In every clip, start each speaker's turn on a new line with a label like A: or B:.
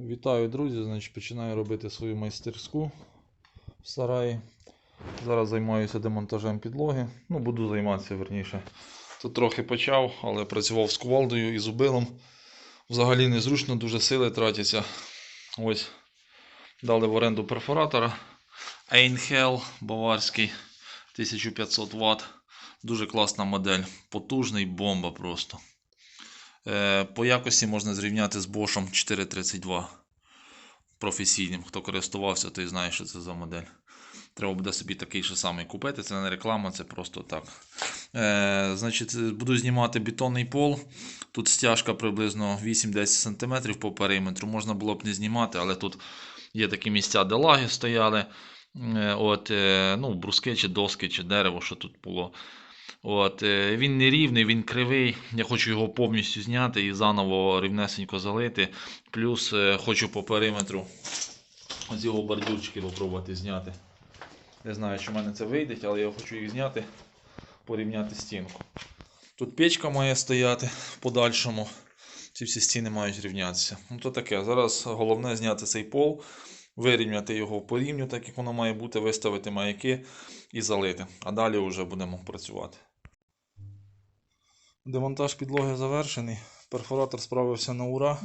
A: Вітаю, друзі! Значить, починаю робити свою майстерську в сараї. Зараз займаюся демонтажем підлоги. Ну, буду займатися верніше. Тут трохи почав, але працював з кувалдою і зубилом. Взагалі незручно, дуже сили тратяться. Ось дали в оренду перфоратора. Einhell баварський 1500 Вт. Дуже класна модель. Потужний бомба просто. Е, По якості можна зрівняти з Bosch 432 професійним. Хто користувався, той знає, що це за модель. Треба буде собі такий же самий купити. Це не реклама, це просто так. Е, значить, буду знімати бетонний пол. Тут стяжка приблизно 8-10 см по периметру. Можна було б не знімати, але тут є такі місця, де лаги стояли. Е, от, ну, бруски чи доски, чи дерево, що тут було. От, е, він не рівний, він кривий. Я хочу його повністю зняти і заново рівнесенько залити. Плюс е, хочу по периметру з його бордюрчики попробувати зняти. Не знаю, чи в мене це вийде, але я хочу їх зняти, порівняти стінку. Тут печка має стояти в подальшому. Ці всі стіни мають рівнятися. Ну то таке. Зараз головне зняти цей пол, вирівняти його по рівню, так як воно має бути, виставити маяки і залити. А далі вже будемо працювати. Демонтаж підлоги завершений. Перфоратор справився на ура.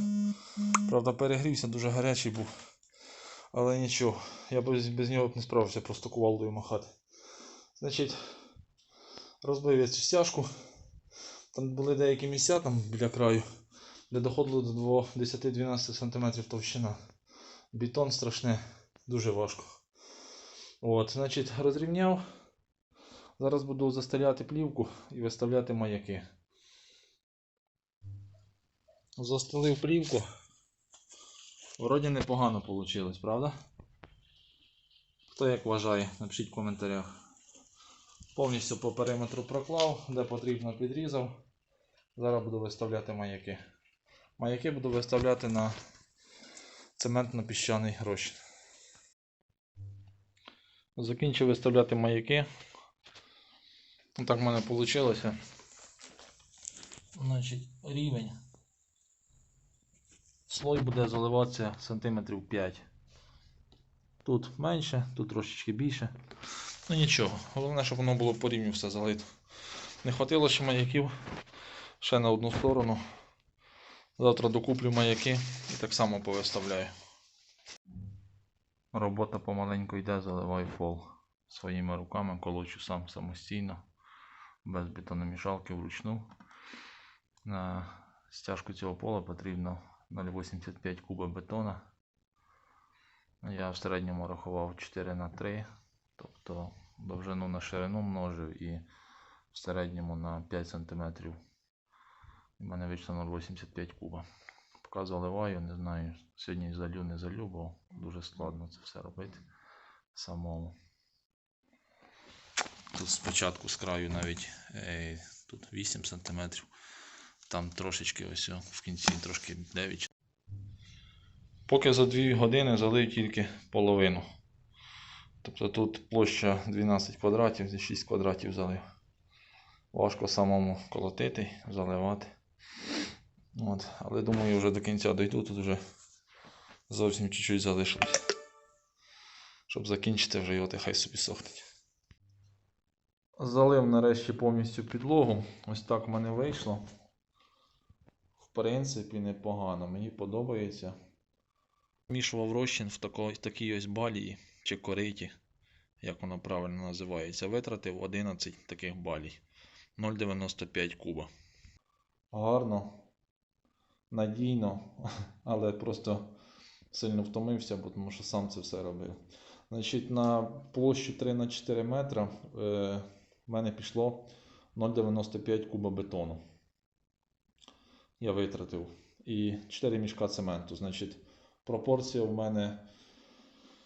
A: Правда, перегрівся, дуже гарячий був. Але нічого, я без, без нього б не справився, просто кувалдою махати. Значить, розбив я цю стяжку. Там були деякі місця там біля краю, де доходило до 10-12 см товщина. Бетон страшне, дуже важко. От, значить, розрівняв. Зараз буду застеляти плівку і виставляти маяки. Застелив плівку. Вроді непогано вийшло, правда? Хто як вважає, напишіть в коментарях. Повністю по периметру проклав, де потрібно підрізав. Зараз буду виставляти маяки. Маяки буду виставляти на цементно-піщаний розчин. Закінчив виставляти маяки. Так в мене вийшло. Значить, рівень. Слой буде заливатися сантиметрів 5. Тут менше, тут трошечки більше. Ну нічого, головне, щоб воно було по рівню все залито. Не хватило ще маяків ще на одну сторону. Завтра докуплю маяки і так само повиставляю. Робота помаленьку йде, заливаю пол своїми руками, колочу сам самостійно, без бетономішалки вручну. На стяжку цього пола потрібно 0,85 куба бетона. Я в середньому рахував 4 на 3, тобто довжину на ширину множив і в середньому на 5 см. У мене вийшло 0,85 куба. Поки заливаю, не знаю, сьогодні залю, не залю, бо дуже складно це все робити самому. Тут спочатку з краю навіть е, тут 8 см, там трошечки ось в кінці трошки 9 Поки за 2 години залив тільки половину. Тобто тут площа 12 квадратів, зі 6 квадратів залив. Важко самому колотити, заливати. От. Але думаю, вже до кінця дойду, тут вже зовсім чуть-чуть залишилось. Щоб закінчити вже його, хай собі сохнеть. Залив нарешті повністю підлогу. Ось так в мене вийшло. В принципі, непогано, мені подобається. Мішував розчин в такій ось балії чи кориті, як воно правильно називається. Витратив 11 таких балій. 0,95 куба. Гарно, надійно, але просто сильно втомився, бо тому що сам це все робив. Значить, на площу 3 на 4 метра е, в мене пішло 0,95 куба бетону. Я витратив. І 4 мішка цементу. Значить, пропорція в мене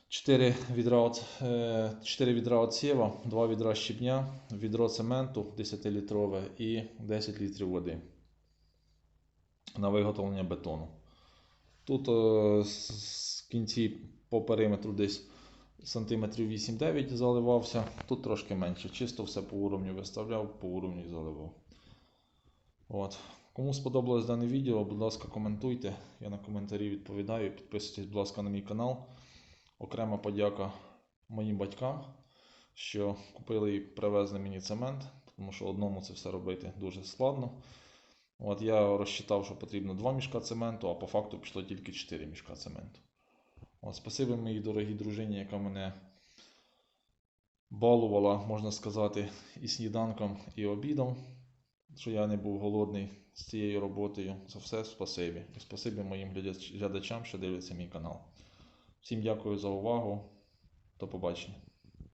A: 4 відра, от, е, 4 відра отсєва, 2 відра щебня, відро цементу 10-літрове і 10 літрів води на виготовлення бетону. Тут е, з кінці по периметру десь сантиметрів 8-9 заливався, тут трошки менше. Чисто все по уровню виставляв, по уровню заливав. От. Кому сподобалось дане відео, будь ласка, коментуйте. Я на коментарі відповідаю. Підписуйтесь, будь ласка, на мій канал. Окрема подяка моїм батькам, що купили і привезли мені цемент, тому що одному це все робити дуже складно. От я розчитав, що потрібно 2 мішка цементу, а по факту пішло тільки 4 мішка цементу. От, спасибі моїй дорогій дружині, яка мене балувала, можна сказати, і сніданком, і обідом, що я не був голодний з цією роботою. За все спасибі. І спасибі моїм глядачам, що дивляться мій канал. Всім дякую за увагу. До побачення.